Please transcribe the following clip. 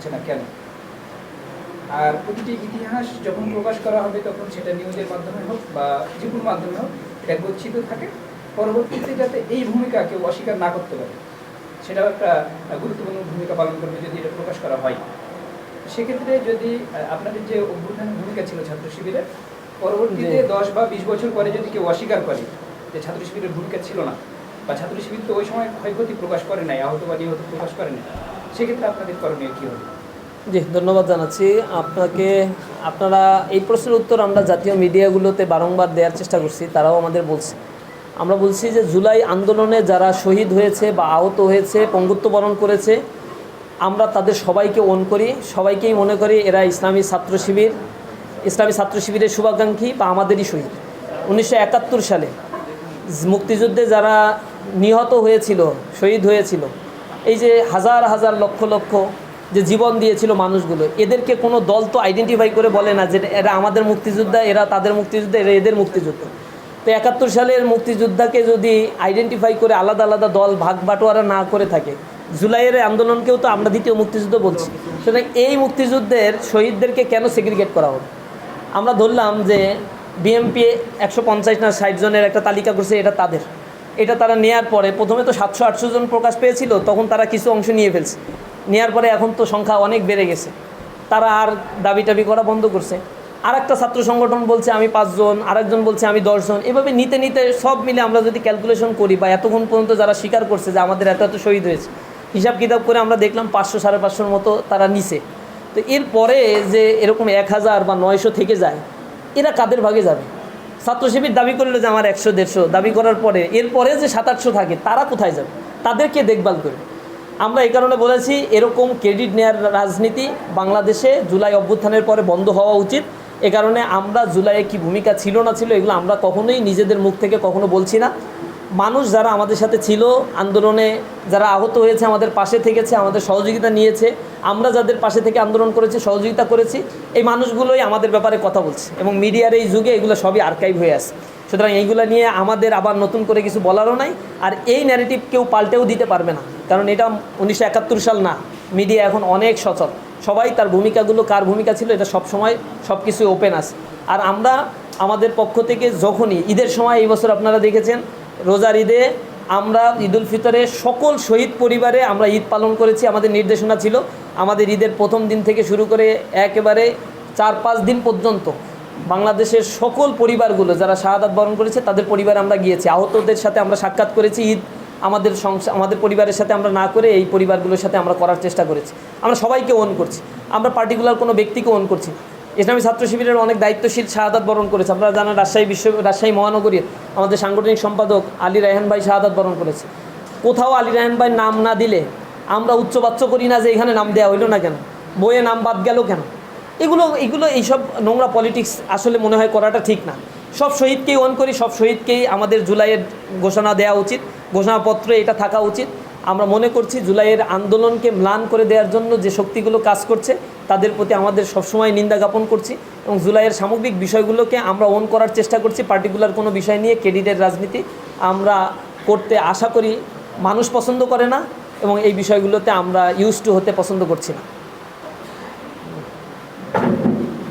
হচ্ছে না কেন? আর প্রতিটি ইতিহাস যখন প্রকাশ করা হবে তখন সেটা নিউজের মাধ্যমে হোক বা যে কোনো মাধ্যমে হোক এটা গচ্ছিত থাকে। পরবর্তীতে যাতে এই ভূমিকা কেউ অস্বীকার না করতে পারে সেটাও একটা গুরুত্বপূর্ণ ভূমিকা পালন করবে যদি এটা প্রকাশ করা হয়। সেক্ষেত্রে যদি আপনাদের যে অভ্যুত্থানের ভূমিকা ছিল ছাত্র শিবিরের পরবর্তীতে দশ বা বিশ বছর পরে যদি কেউ অস্বীকার করে যে ছাত্র শিবিরের ভূমিকা ছিল না বা ছাত্র শিবির তো ওই সময় ক্ষয়ক্ষতি প্রকাশ করে নাই আহত বা নিহত প্রকাশ করে নাই সেক্ষেত্রে আপনাদের করণীয় কী হবে? জি, ধন্যবাদ জানাচ্ছি। আপনাকে, আপনারা এই প্রশ্নের উত্তর আমরা জাতীয় মিডিয়াগুলোতে বারংবার দেওয়ার চেষ্টা করছি, তারাও আমাদের বলছে। আমরা বলছি যে জুলাই আন্দোলনে যারা শহীদ হয়েছে বা আহত হয়েছে, পঙ্গুত্ব বরণ করেছে, আমরা তাদের সবাইকে ওন করি। সবাইকেই মনে করি এরা ইসলামী ছাত্র শিবির। ইসলামী ছাত্র শিবিরের শুভাকাঙ্ক্ষী বা আমাদেরই শহীদ। উনিশশো একাত্তর সালে মুক্তিযুদ্ধে যারা নিহত হয়েছিল, শহীদ হয়েছিল এই যে হাজার হাজার লক্ষ লক্ষ যে জীবন দিয়েছিল মানুষগুলো, এদেরকে কোনো দল তো আইডেন্টিফাই করে বলে না যে এরা আমাদের মুক্তিযোদ্ধা, এরা তাদের মুক্তিযোদ্ধা, এরা এদের মুক্তিযুদ্ধ। তো একাত্তর সালের মুক্তিযোদ্ধাকে যদি আইডেন্টিফাই করে আলাদা আলাদা দল, ভাগ বাটোয়ারা না করে থাকে, জুলাইয়ের আন্দোলনকেও তো আমরা দ্বিতীয় মুক্তিযুদ্ধ বলছি। সুতরাং এই মুক্তিযুদ্ধের শহীদদেরকে কেন সেগ্রিগেট করা হবে আমরা ধরলাম যে বিএমপি একশো পঞ্চাশ না ষাট জনের একটা তালিকা করছে, এটা তাদের। এটা তারা নেয়ার পরে প্রথমে তো সাতশো আটশো জন প্রকাশ পেয়েছিল, তখন তারা কিছু অংশ নিয়ে ফেলছে। নেয়ার পরে এখন তো সংখ্যা অনেক বেড়ে গেছে। তারা আর দাবি টাবি করা বন্ধ করছে। আর একটা ছাত্র সংগঠন বলছে, আমি পাঁচজন আরেকজন বলছে, আমি দশজন এভাবে নিতে নিতে সব মিলে আমরা যদি ক্যালকুলেশন করি বা এতক্ষণ পর্যন্ত যারা স্বীকার করছে যে আমাদের এত এত শহীদ হয়েছে, হিসাব কিতাব করে আমরা দেখলাম পাঁচশো, সাড়ে পাঁচশোর মতো তারা নিছে। তো এরপরে যে এরকম এক হাজার বা নয়শো থেকে যায়, এরা কাদের ভাগে যাবে? ছাত্র শিবির দাবি করল যে আমার একশো, দেড়শো দাবি করার পরে, এরপরে যে সাত, আটশো থাকে, তারা কোথায় যাবে? তাদেরকে দেখভাল করবে। আমরা এই কারণে বলেছি, এরকম ক্রেডিট নেয়ার রাজনীতি বাংলাদেশে জুলাই অভ্যুত্থানের পরে বন্ধ হওয়া উচিত। এ কারণে আমরা জুলাইয়ে কি ভূমিকা ছিল না ছিল, এগুলো আমরা কখনোই নিজেদের মুখ থেকে কখনো বলছি না। মানুষ যারা আমাদের সাথে ছিল, আন্দোলনে যারা আহত হয়েছে, আমাদের পাশে থেকেছে, আমাদের সহযোগিতা নিয়েছে, আমরা যাদের পাশে থেকে আন্দোলন করেছি, সহযোগিতা করেছি, এই মানুষগুলোই আমাদের ব্যাপারে কথা বলছে এবং মিডিয়ার এই যুগে এগুলো সবই আর্কাইভ হয়ে আছে। সুতরাং এইগুলো নিয়ে আমাদের আবার নতুন করে কিছু বলারও নাই, আর এই ন্যারেটিভ কেউ পাল্টেও দিতে পারবে না, কারণ এটা উনিশশো একাত্তর সাল না মিডিয়া এখন অনেক সচল। সবাই তার ভূমিকাগুলো কার ভূমিকা ছিল, এটা সব সময় সব কিছু ওপেন আছে। আর আমরা আমাদের পক্ষ থেকে যখনই, ঈদের সময় এই বছর আপনারা দেখেছেন রোজার ঈদে আমরা ঈদুল ফিতরে সকল শহীদ পরিবারে আমরা ঈদ পালন করেছি, আমাদের নির্দেশনা ছিল। আমাদের ঈদের প্রথম দিন থেকে শুরু করে একেবারে চার পাঁচ দিন পর্যন্ত বাংলাদেশের সকল পরিবারগুলো যারা শাহাদাত বরণ করেছে, তাদের পরিবারে আমরা গিয়েছি। আহতদের সাথে আমরা সাক্ষাৎ করেছি ঈদ। আমাদের সংসার আমাদের পরিবারের সাথে আমরা না করে এই পরিবারগুলোর সাথে আমরা করার চেষ্টা করেছি। আমরা সবাইকে ওন করছি। আমরা পার্টিকুলার কোনো ব্যক্তিকে ওন করছি। ইসলামী ছাত্র শিবিরের অনেক দায়িত্বশীল শাহাদাত বরণ করেছে। আপনারা জানেন রাজশাহী বিশ্ব রাজশাহী মহানগরীর আমাদের সাংগঠনিক সম্পাদক আলী রায়হান ভাই শাহাদাত বরণ করেছে। কোথাও আলী রায়হান ভাই নাম না দিলে আমরা উচ্চবাচ্য করি না যে এখানে নাম দেওয়া হইল না কেন? বইয়ে নাম বাদ গেল কেন? এগুলো এগুলো এইসব নোংরা পলিটিক্স আসলে মনে হয় করাটা ঠিক না। সব শহীদকেই অন করি, সব শহীদকেই আমাদের জুলাইয়ের ঘোষণা দেওয়া উচিত। ঘোষণাপত্রে এটা থাকা উচিত। আমরা মনে করছি জুলাইয়ের আন্দোলনকে ম্লান করে দেওয়ার জন্য যে শক্তিগুলো কাজ করছে, তাদের প্রতি আমাদের সবসময় নিন্দা জ্ঞাপন করছি এবং জুলাইয়ের সামগ্রিক বিষয়গুলোকে আমরা অন করার চেষ্টা করছি। পার্টিকুলার কোনো বিষয় নিয়ে ক্রেডিটের রাজনীতি আমরা করতে আশা করি মানুষ পছন্দ করে না এবং এই বিষয়গুলোতে আমরা ইউজ টু হতে পছন্দ করছি না।